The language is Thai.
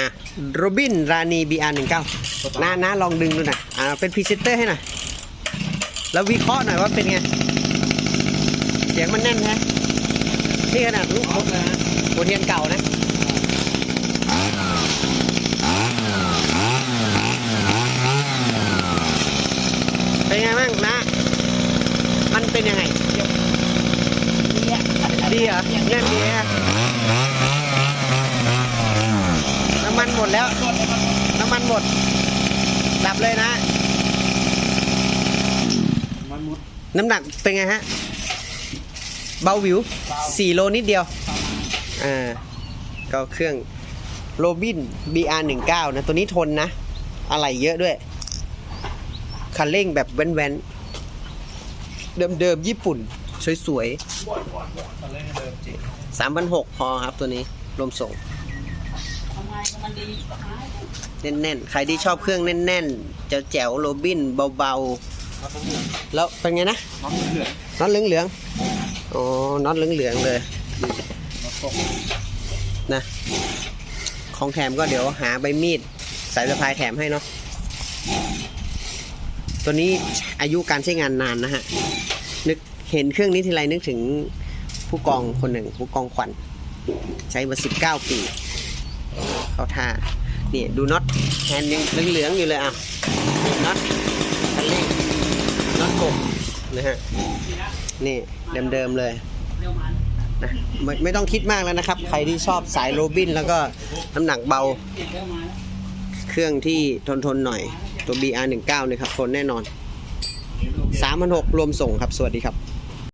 อะโรบินรานี BR 1 9น้าน้าลองดึงดูหน่อยอ่าเป็นพรีเซนเตอร์ให้หน่อยแล้ววิเคราะห์หน่อยว่าเป็นไง เสียงมันแน่นไหมนี่ขนาดลูกพกเลยนะหัวเทียนเก่านะเป็นไงบ้างนะ มันเป็นยังไงดีเหรอแน่นดีอะน้ำมัน หมดแล้ว น้ำมันหมด ดับเลยนะ น้ำหนักเป็นไงฮะ เบาวิวสี่โลนิดเดียว อ่า ก็เครื่องโรบิน BR 1 9 นะ ตัวนี้ทนนะ อะไรเยอะด้วย คันเร่งแบบแว้นๆ เดิมๆ ญี่ปุ่น สวยๆสามพันหกพอครับตัวนี้รวมส่ง ทำไมมันดีแน่นๆ ใครที่ชอบเครื่องแน่นๆแจ๋วแจ๋วๆโรบินเบาๆ แล้วเป็นไงนะน้องเหลืองน็อตเหลืองๆอ๋อน็อตเหลืองๆเลยน้องตกนะของแถมก็เดี๋ยวหาใบมีดสายสะพายแถมให้เนาะตัวนี้อายุการใช้งานนานนะฮะนึกเห็นเครื่องนี้ทีไรนึกถึงผู้กองคนหนึ่ง ผู้กองขวัญใช้มาสิบเก้าปี เขาท่านี่ดูน็อตแฮนยังเหลืองๆอยู่เลยอะน็อตคันเร่งน็อตกบนะฮะนี่เดิมๆเลยเร็วมันะไม่ไม่ต้องคิดมากแล้วนะครับ ใครที่ชอบสายโรบิน แล้วก็น้ำหนักเบา เครื่องที่ทนทนหน่อยตัว BR19 เนี่ยครับทนแน่นอน3 6 0 0รวมส่งครับ สวัสดีครับ